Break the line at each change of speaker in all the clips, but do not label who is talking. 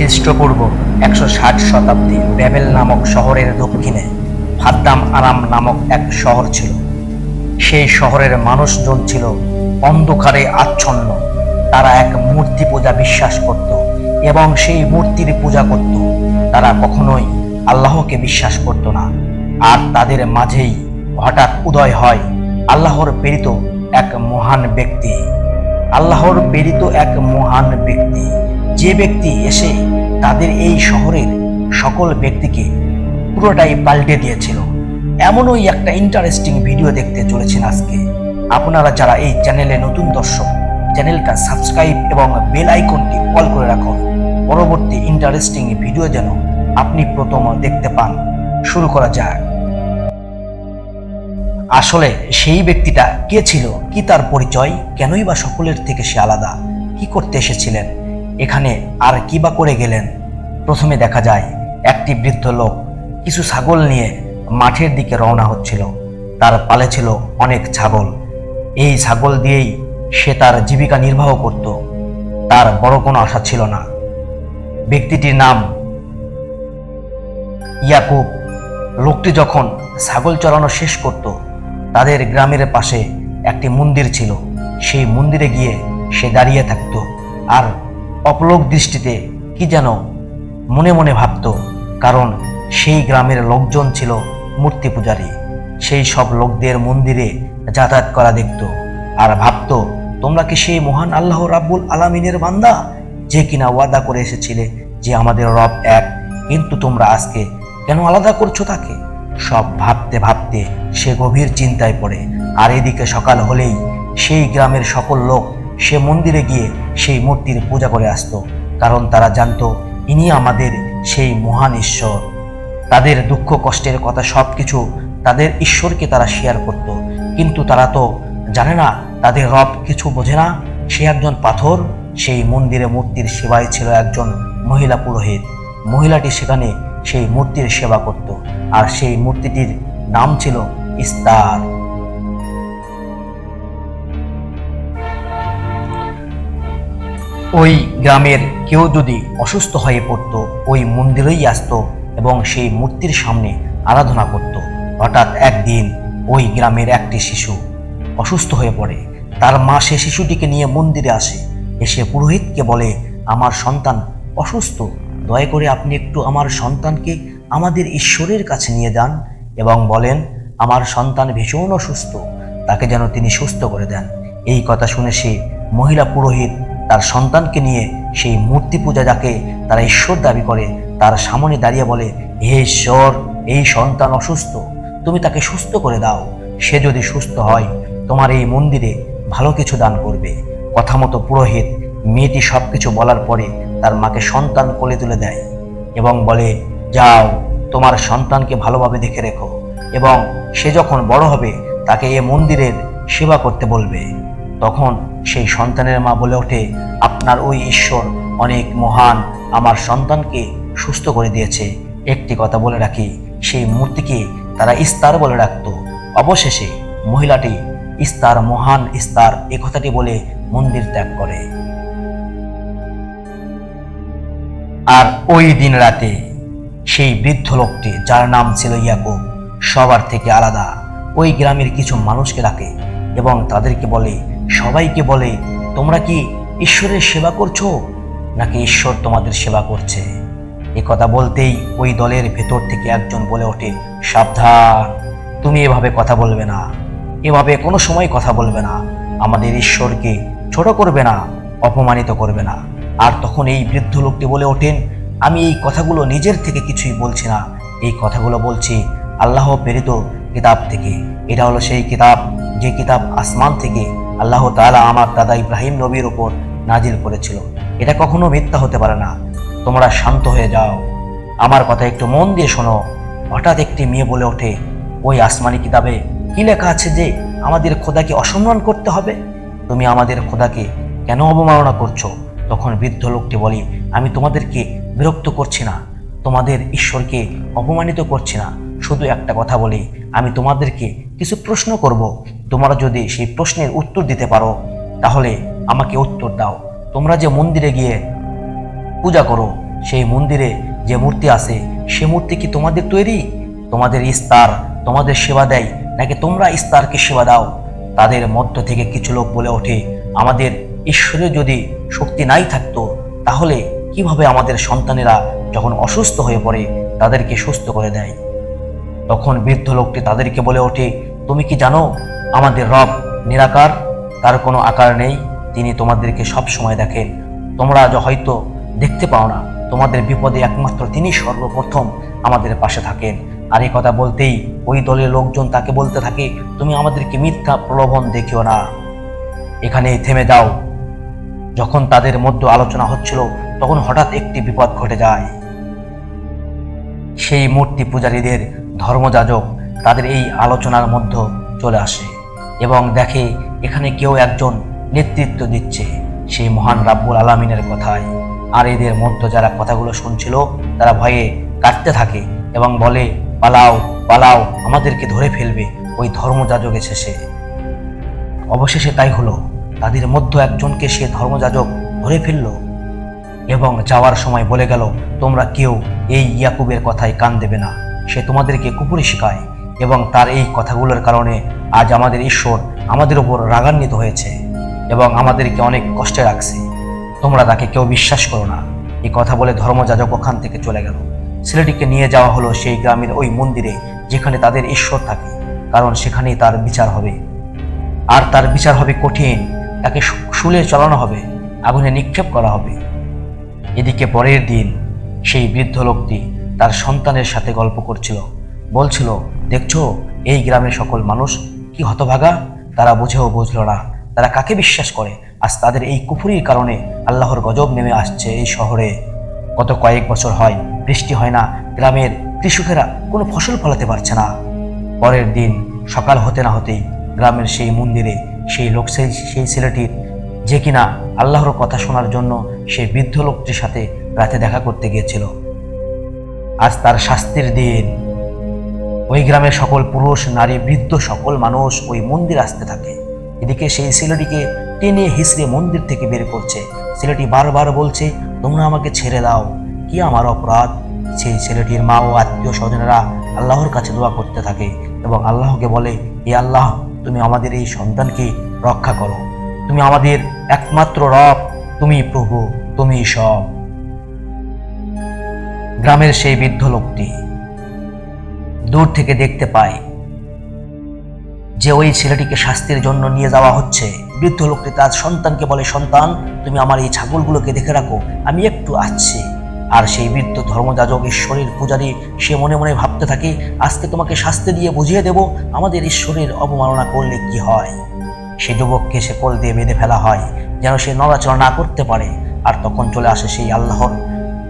খ্রিস্টপূর্ব একশো ষাট শতাব্দী ব্যাবেল নামক শহরের দক্ষিণে ফাদ্দাম আরাম নামক এক শহর ছিল। সেই শহরের মানুষজন ছিল অন্ধকারে আচ্ছন্ন। তারা এক মূর্তি পূজা বিশ্বাস করত এবং সেই মূর্তির পূজা করত। তারা কখনোই আল্লাহকে বিশ্বাস করত না। আর তাদের মাঝেই হঠাৎ উদয় হয় আল্লাহর প্রেরিত এক মহান ব্যক্তি। আল্লাহর প্রেরিত এক মহান ব্যক্তি। যে ব্যক্তি এসে তাদের এই শহরের সকল ব্যক্তিকে পুরোটাই পাল্টে দিয়েছিল। এমনই একটা ইন্টারেস্টিং ভিডিও দেখতে চলেছেন আজকে। আপনারা যারা এই চ্যানেলে নতুন দর্শক চ্যানেলটা সাবস্ক্রাইব এবং বেল আইকনটি কল করে রাখুন। পরবর্তী ইন্টারেস্টিং ভিডিও যেন আপনি প্রথম দেখতে পান। শুরু করা যাক। আসলে সেই ব্যক্তিটা কে ছিল, কি তার পরিচয়, কেনই বা সকলের থেকে সে আলাদা, কি করতে এসেছিলেন? এখানে আর কি বা করে গেলেন? প্রথমে দেখা যায়, একটি বৃদ্ধ লোক কিছু ছাগল নিয়ে মাঠের দিকে রওনা হচ্ছিল। তার পালে ছিল অনেক ছাগল। এই ছাগল দিয়েই সে তার জীবিকা নির্বাহ করত। তার বড় কোনো আশা ছিল না। ব্যক্তিটির নাম ইয়াকুব। লোকটি যখন ছাগল চড়ানো শেষ করত, তাদের গ্রামের পাশে একটি মন্দির ছিল। সেই মন্দিরে গিয়ে সে দাঁড়িয়ে থাকত আর অপলোক দৃষ্টিতে কি যেন মনে মনে ভাবত, কারণ সেই গ্রামের লোকজন ছিল মূর্তি পূজারী। সেই সব লোকদের মন্দিরে যাতায়াত করা দেখত আর ভাবত, তোমরা কি সেই মহান আল্লাহ রাব্বুল আলামিনের বান্দা? যে কিনা ওয়াদা করে এসেছিলে যে আমাদের রব এক, কিন্তু তোমরা আজকে কেন আলাদা করছ তাকে? সব ভাবতে ভাবতে সে গভীর চিন্তায় পড়ে। আর এদিকে সকাল হলেই সেই গ্রামের সকল লোক সে মন্দিরে গিয়ে সেই মূর্তির পূজা করে আসতো, কারণ তারা জানতো, ইনি আমাদের সেই মহান ঈশ্বর। তাদের দুঃখ, কষ্টের কথা সব কিছু তাদের ঈশ্বরকে তারা শেয়ার করত। কিন্তু তারা তো জানে না, তাদের রব কিছু বোঝে না। সে একজন পাথর, সেই মন্দিরে মূর্তির সেবায় ছিল একজন মহিলা পুরোহিত। মহিলাটি সেখানে সেই মূর্তির সেবা করত, আর সেই মূর্তিটির নাম ছিল ইস্তার। ওই গ্রামের কেউ যদি অসুস্থ হয়ে পড়তো, ওই মন্দিরেই আসতো এবং সেই মূর্তির সামনে আরাধনা করত। হঠাৎ একদিন ওই গ্রামের একটি শিশু অসুস্থ হয়ে পড়ে। তার মা সে শিশুটিকে নিয়ে মন্দিরে আসে। এসে পুরোহিতকে বলে, আমার সন্তান অসুস্থ। দয়া করে আপনি একটু আমার সন্তানকে আমাদের ঈশ্বরের কাছে নিয়ে যান এবং বলেন, আমার সন্তান ভীষণ অসুস্থ। তাকে যেন তিনি সুস্থ করে দেন। এই কথা শুনে সে মহিলা পুরোহিত তার সন্তানকে নিয়ে সেই মূর্তি পূজা যাকে তারা ঈশ্বর দাবি করে, তার সামনে দাঁড়িয়ে বলে, হে ঈশ্বর, এই সন্তান অসুস্থ। তুমি তাকে সুস্থ করে দাও। সে যদি সুস্থ হয়, তোমার এই মন্দিরে ভালো কিছু দান করবে। কথা মতো পুরোহিত মেয়েটি সব কিছু বলার পরে তার মাকে সন্তান কোলে তুলে দেয় এবং বলে, যাও, তোমার সন্তানকে ভালোভাবে দেখে রেখো এবং সে যখন বড় হবে, তাকে এ মন্দিরের সেবা করতে বলবে। তখন সেই সন্তানের মা বলে ওঠে, আপনার ওই ঈশ্বর অনেক মহান, আমার সন্তানকে সুস্থ করে দিয়েছে। একটি কথা বলে রাখি, সেই মূর্তিকে তারা ইস্তার বলে রাখত। অবশেষে মহিলাটি ইস্তার, মহান ইস্তার, এ কথাটি বলে মন্দির ত্যাগ করে। আর ওই দিন রাতে সেই বৃদ্ধ লোকটি, যার নাম ছিল ইয়াকুব, সবার থেকে আলাদা। ওই গ্রামের কিছু মানুষকে ডাকে এবং তাদেরকে বলে সবাইকে বলে, তোমরা কি ঈশ্বরের সেবা করছ? নাকি ঈশ্বর তোমাদের সেবা করছে? এ কথা বলতেই ওই দলের ভেতর থেকে একজন বলে ওঠে, সাবধান, তুমি এভাবে কথা বলবে না। এভাবে কোনো সময় কথা বলবে না। আমাদের ঈশ্বরকে ছোট করবে না, অপমানিত করবে না। আর তখন এই বৃদ্ধ লোকটি বলে ওঠেন, আমি এই কথাগুলো নিজের থেকে কিছুই বলছি না। এই কথাগুলো বলছি আল্লাহ প্রেরিত কিতাব থেকে। এটা হলো সেই কিতাব, যে কিতাব আসমান থেকে আল্লাহ তাআলা আমার দাদা ইব্রাহিম নবীর ওপর নাজিল করেছিল। এটা কখনো মিথ্যা হতে পারে না। তোমরা শান্ত হয়ে যাও। আমার কথা একটু মন দিয়ে শোনো। হঠাৎ একটি মেয়ে বলে ওঠে, ওই আসমানি কিতাবে কি লেখা আছে যে আমাদের খোদাকে অসম্মান করতে হবে? তুমি আমাদের খোদাকে কেন অবমাননা করছ? তখন বৃদ্ধ লোকটি বলি, আমি তোমাদেরকে বিরক্ত করছি না। তোমাদের ঈশ্বরকে অপমানিত করছি না। শুধু একটা কথা বলি, আমি তোমাদেরকে কিছু প্রশ্ন করব। তোমরা যদি সেই প্রশ্নের উত্তর দিতে পারো, তাহলে আমাকে উত্তর দাও। তোমরা যে মন্দিরে গিয়ে পূজা করো, সেই মন্দিরে যে মূর্তি আছে, সে মূর্তি কি তোমাদের তৈরি? তোমাদের ইস্তার তোমাদের সেবা দেয়, নাকি তোমরা ইস্তারকে সেবা দাও? তাদের মধ্য থেকে কিছু লোক বলে ওঠে, আমাদের ঈশ্বরের যদি শক্তি নাই থাকতো, তাহলে কীভাবে আমাদের সন্তানেরা যখন অসুস্থ হয়ে পড়ে, তাদেরকে সুস্থ করে দেয়? তখন বৃদ্ধ লোকটি তাদেরকে বলে ওঠে, তুমি কি জানো আমাদের রব নিরাকার, তার কোনো আকার নেই, তিনি তোমাদেরকে সব সময় দেখেন। তোমরা য- হয়তো দেখতে পাও না, তোমাদের বিপদে একমাত্র তিনি সর্বপ্রথম আমাদের পাশে থাকেন। আর এই কথা বলতেই ওই দলের লোকজন তাকে বলতে থাকে, তুমি আমাদেরকে মিথ্যা প্রলোভন দেখিও না। এখানেই থেমে যাও। যখন তাদের মধ্যে আলোচনা হচ্ছিল, তখন হঠাৎ একটি বিপদ ঘটে যায়। সেই মূর্তি পূজারীদের ধর্মযাজক তাদের এই আলোচনার মধ্যে চলে আসে। এবং দেখে এখানে কেউ একজন নেতৃত্ব দিচ্ছে সেই মহান রাব্বুল আলামিনের কথায়। আর এদের মধ্যে যারা কথাগুলো শুনছিল, তারা ভয়ে কাটতে থাকে এবং বলে, পালাও পালাও, আমাদেরকে ধরে ফেলবে ওই ধর্মযাজক এসেছে। অবশেষে তাই হলো, তাদের মধ্যে একজনকে সে ধর্মযাজক ধরে ফেলল এবং যাওয়ার সময় বলে গেল, তোমরা কেউ এই ইয়াকুবের কথায় কান দেবে না, সে তোমাদেরকে কুপুরি শেখায়। এবং তার এই কথাগুলোর কারণে আজ আমাদের ঈশ্বর আমাদের উপর রাগান্বিত হয়েছে এবং আমাদেরকে অনেক কষ্টে রাখছে। তোমরা তাকে কেউ বিশ্বাস করো না। এই কথা বলে ধর্মযাজক ওখান থেকে চলে গেল। ছেলেটিকে নিয়ে যাওয়া হলো সেই গ্রামের ওই মন্দিরে যেখানে তাদের ঈশ্বর থাকে, কারণ সেখানেই তার বিচার হবে। আর তার বিচার হবে কঠিন, তাকে শুলে চলানো হবে, আগুনে নিক্ষেপ করা হবে। এদিকে পরের দিন সেই বৃদ্ধ লোকটি তার সন্তানের সাথে গল্প করছিল। বলছিল দেখছ, এই গ্রামের সকল মানুষ কি হতভাগা? তারা বুঝেও বুঝলো না। তারা কাকে বিশ্বাস করে? আজ তাদের এই কুফুরির কারণে আল্লাহর গজব নেমে আসছে এই শহরে। গত কয়েক বছর হয়, বৃষ্টি হয় না, গ্রামের কৃষকেরা কোনো ফসল ফলাতে পারছে না। পরের দিন সকাল হতে না হতেই গ্রামের সেই মন্দিরে সেই লোক সেই সেই ছেলেটির যে কিনা আল্লাহর কথা শোনার জন্য সেই বৃদ্ধ লোকটির সাথে রাতে দেখা করতে গিয়েছিল। আজ তার শাস্তির দিন। ওই গ্রামের সকল পুরুষ, নারী, বৃদ্ধ সকল মানুষ ওই মন্দির আসতে থাকে। এদিকে সেই ছেলেটিকে টেনে হিসড়ে মন্দির থেকে বের করছে। ছেলেটি বারবার বলছে, তোমরা আমাকে ছেড়ে দাও। কি আমার অপরাধ? সেই ছেলেটির মা ও আত্মীয় স্বজনেরা আল্লাহর কাছে দোয়া করতে থাকে এবং আল্লাহকে বলে এ আল্লাহ, তুমি আমাদের এই সন্তানকে রক্ষা করো। তুমি আমাদের একমাত্র রব, তুমি প্রভু, তুমি সব। গ্রামের সেই বৃদ্ধ লোকটি দূর থেকে দেখতে পায় যে ওই ছেলেটিকে শাস্তির জন্য নিয়ে যাওয়া হচ্ছে। বৃদ্ধ লোকটি তার সন্তানকে বলে, সন্তান, তুমি আমার এই ছাগলগুলোকে দেখে রাখো, আমি একটু আসছি। আর সেই বৃদ্ধ ধর্মযাজক ঈশ্বরের পূজারী, সে মনে মনে ভাবতে থাকে, আজকে তোমাকে শাস্তি দিয়ে বুঝিয়ে দেব, আমাদের ঈশ্বরের অবমাননা করলে কি হয়? সে যুবককে সে কোল দিয়ে বেঁধে ফেলা হয়, যেন সে নড়াচড়া না করতে পারে। আর তখন চলে আসে সেই আল্লাহর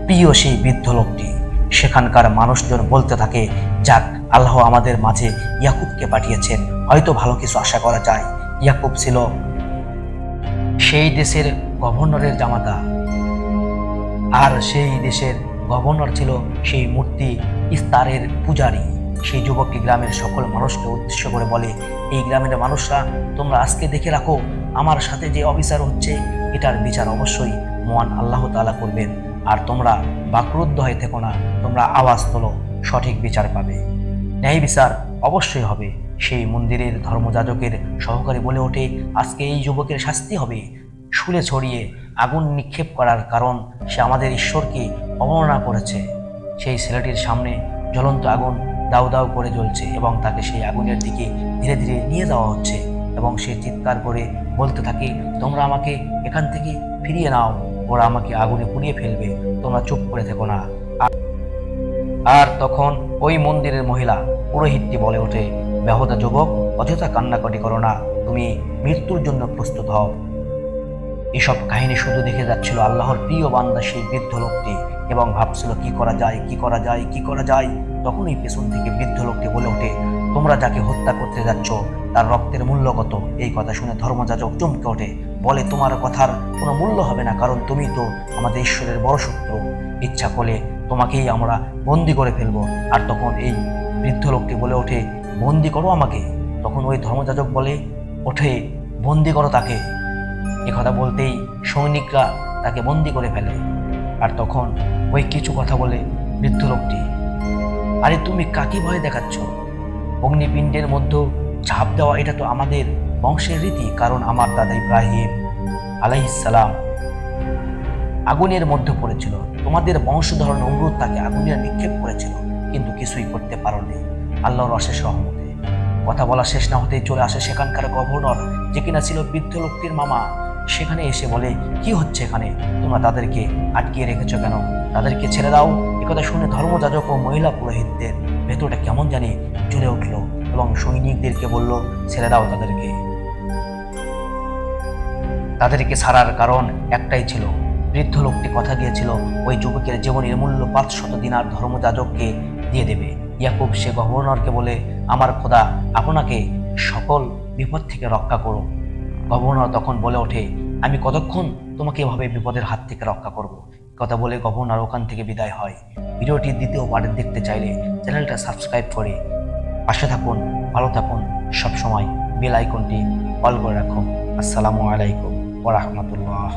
প্রিয় সেই বৃদ্ধ লোকটি। সেখানকার মানুষজন বলতে থাকে, যাক, আল্লাহ আমাদের মাঝে ইয়াকুবকে পাঠিয়েছেন। হয়তো ভালো কিছু আশা করা যায়। ইয়াকুব ছিল সেই দেশের গভর্নরের জামাতা। আর সেই দেশের গভর্নর ছিল সেই মূর্তি ইস্তারের পূজারী। সেই যুবককে গ্রামের সকল মানুষকে উদ্দেশ্য করে বলে, এই গ্রামের মানুষরা, তোমরা আজকে দেখে রাখো, আমার সাথে যে অফিসার হচ্ছে, এটার বিচার অবশ্যই মহান আল্লাহ তাআলা করবেন। আর তোমরা বাক্রুদ্ধ হয়ে থেকো না, তোমরা আওয়াজ তোলো, সঠিক বিচার পাবে। ন্যায় বিচার অবশ্যই হবে। সেই মন্দিরের ধর্মযাজকের সহকারী বলে ওঠে, আজকে এই যুবকের শাস্তি হবে। শুলে ছড়িয়ে আগুন নিক্ষেপ করার কারণ সে আমাদের ঈশ্বরকে অবমাননা করেছে। সেই ছেলেটির সামনে জ্বলন্ত আগুন দাউ দাউ করে জ্বলছে এবং তাকে সেই আগুনের দিকে ধীরে ধীরে নিয়ে যাওয়া হচ্ছে এবং সে চিৎকার করে বলতে থাকে, তোমরা আমাকে এখান থেকে ফিরিয়ে নাও। ওরা আমাকে আগুনে পুড়িয়ে ফেলবে, তোমরা চুপ করে থেকো না। আর তখন ওই মন্দিরের মহিলা পুরোহিতটি বলে ওঠে, বেহদা যুবক, অযথা কান্নাকাটি করো না, তুমি মৃত্যুর জন্য প্রস্তুত হও। এসব কাহিনী শুধু দেখে যাচ্ছিল আল্লাহর প্রিয় বান্দা সেই বৃদ্ধ লোকটি এবং ভাবছিল, কি করা যায়, কি করা যায়, কি করা যায়? তখনই পেছন থেকে বৃদ্ধ লোকটি বলে ওঠে, তোমরা যাকে হত্যা করতে যাচ্ছ, তার রক্তের মূল্য কত? এই কথা শুনে ধর্মযাজক চমকে ওঠে বলে তোমার কথার কোনো মূল্য হবে না, কারণ তুমি তো আমাদের ঈশ্বরের বড় শত্রু। ইচ্ছা করলে তোমাকেই আমরা বন্দি করে ফেলব। আর তখন এই বৃদ্ধ লোকটি বলে ওঠে, বন্দি করো আমাকে। তখন ওই ধর্মযাজক বলে, ওঠে, বন্দি করো তাকে। কথা বলতেই সৈনিকরা তাকে বন্দি করে ফেলে। আর তখন ওই কিছু কথা বলে বৃদ্ধ লোকটি, আরে তুমি কাকে ভয় দেখাচ্ছ? অগ্নিপিণ্ডের মধ্যে ঝাঁপ দেওয়া, এটা তো আমাদের বংশের রীতি, কারণ আমার দাদা ইব্রাহিম আলাইসালাম আগুনের মধ্যে পড়েছিল। তোমাদের বংশধর নমরুদ তাকে আগুনের নিক্ষেপ করেছিল, কিন্তু কিছুই করতে পারোনি। আল্লাহর অশেষ রহমতে। কথা বলা শেষ না হতেই চলে আসে সেখানকার গভর্নর, যে কিনা ছিল বৃদ্ধ লোকটির মামা। সেখানে এসে বলে, কি হচ্ছে এখানে? তোমরা তাদেরকে আটকিয়ে রেখেছো কেন? তাদেরকে ছেড়ে দাও। একথা শুনে ধর্মযাজক ও মহিলা পুরোহিতদের ভেতরটা কেমন জানি চলে উঠল এবং সৈনিকদেরকে বলল, ছেড়ে দাও তাদেরকে। তাদেরকে ছাড়ার কারণ একটাই ছিল, বৃদ্ধ লোকটি কথা দিয়েছিল, ওই যুবকের জীবনের মূল্য পাঁচ শত দিনার ধর্মযাজককে দিয়ে দেবে। ইয়াকুব সে গভর্নরকে বলে, আমার খোদা, আপনাকে সকল বিপদ থেকে রক্ষা করো গভর্নর তখন বলে ওঠে, আমি কতক্ষণ তোমাকে এভাবে বিপদের হাত থেকে রক্ষা করব? কথা বলে গভর্নর ওখান থেকে বিদায় হয়। ভিডিওটি দ্বিতীয় পার্ট দেখতে চাইলে চ্যানেলটা সাবস্ক্রাইব করে পাশে থাকুন, ভালো থাকুন, সবসময় বেল আইকনটি অল করে রাখুন। আসসালামু আলাইকুম। ওরহমতুল্লাহ